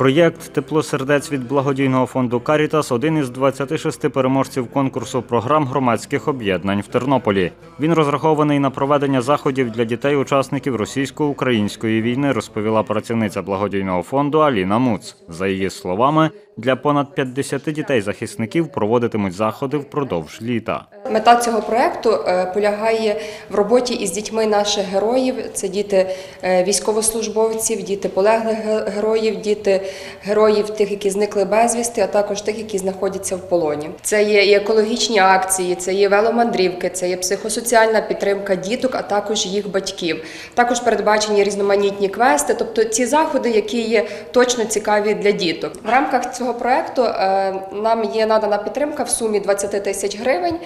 Проєкт Тепло сердець від благодійного фонду Карітас один із 26 переможців конкурсу програм громадських об'єднань в Тернополі. Він розрахований на проведення заходів для дітей-учасників російсько-української війни, розповіла працівниця благодійного фонду Аліна Муц. За її словами, для понад 50 дітей-захисників проводитимуть заходи впродовж літа. Мета цього проекту е, полягає в роботі із дітьми наших героїв. Це діти е, військовослужбовців, діти полеглих героїв, діти героїв тих, які зникли безвісти, а також тих, які знаходяться в полоні. Це є і екологічні акції, це є веломандрівки, це є психосоціальна підтримка діток, а також їх батьків. Також передбачені різноманітні квести, тобто ці заходи, які є точно цікаві для діток. В рамках цього проекту е, нам є надана підтримка в сумі 20 тисяч гривень.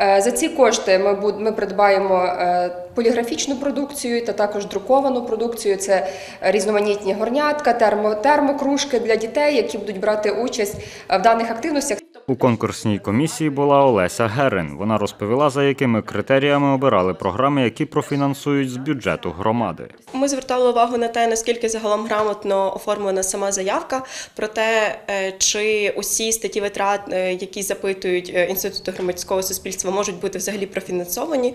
Е, За ці кошти ми ми придбаємо е, поліграфічну продукцію та також друковану продукцію. Це різноманітні горнятка, термо, термокружки для дітей, які будуть брати участь е, в даних активностях. У конкурсній комісії була Олеся Герин. Вона розповіла, за якими критеріями обирали програми, які профінансують з бюджету громади. Ми звертали увагу на те, наскільки загалом грамотно оформлена сама заявка, про те, е, чи усі статті витрат, е, які запитують е, інститути громадського суспільства, можуть бути взагалі профінансовані.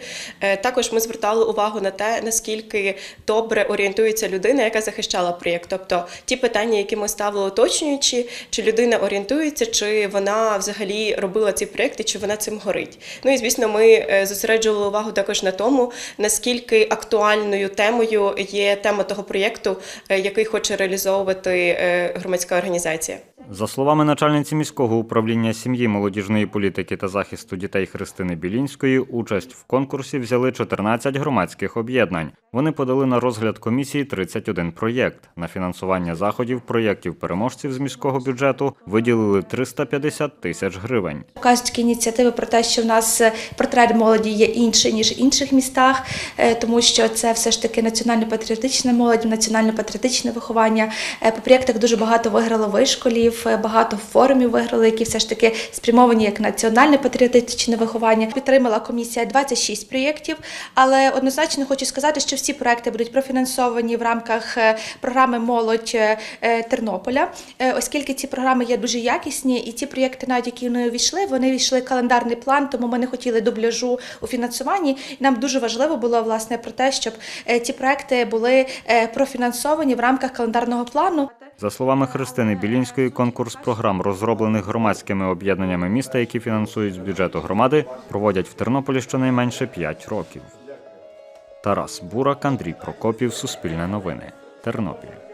Також ми звертали увагу на те, наскільки добре орієнтується людина, яка захищала проєкт. Тобто ті питання, які ми ставили уточнюючи, чи людина орієнтується, чи вона взагалі робила ці проєкти, чи вона цим горить. Ну і звісно, ми е, зосереджували увагу також на тому, наскільки актуальною темою є тема того проєкту, е, який хоче реалізовувати е, громадська організація. За словами начальниці міського управління сім'ї, молодіжної політики та захисту дітей Христини Білінської, участь в конкурсі взяли 14 громадських об'єднань. Вони подали на розгляд комісії 31 проєкт. На фінансування заходів проєктів переможців з міського бюджету виділили 350 тисяч гривень. Такі ініціативи про те, що в нас е, портрет молоді є інший ніж в інших містах, е, тому що це все ж таки національно-патріотична молодь, національно-патріотичне виховання. Е, По проєктах дуже багато виграло вишколів, багато форумів виграли, які все ж таки спрямовані як національно-патріотичне виховання. Підтримала комісія 26 проєктів, але однозначно хочу сказати, що всі проекти будуть профінансовані в рамках е, програми Молодь е, е, Тернополя, оскільки ці програми є дуже якісні, і ті проєкти, навіть які вони увійшли, вони війшли в календарний план, тому ми не хотіли дубляжу у фінансуванні. Нам дуже важливо було власне про те, щоб ці проекти були профінансовані в рамках календарного плану. За словами Христини Білінської, конкурс програм, розроблених громадськими об'єднаннями міста, які фінансують з бюджету громади, проводять в Тернополі щонайменше 5 років. Тарас Бурак, Андрій Прокопів, Суспільне новини, Тернопіль.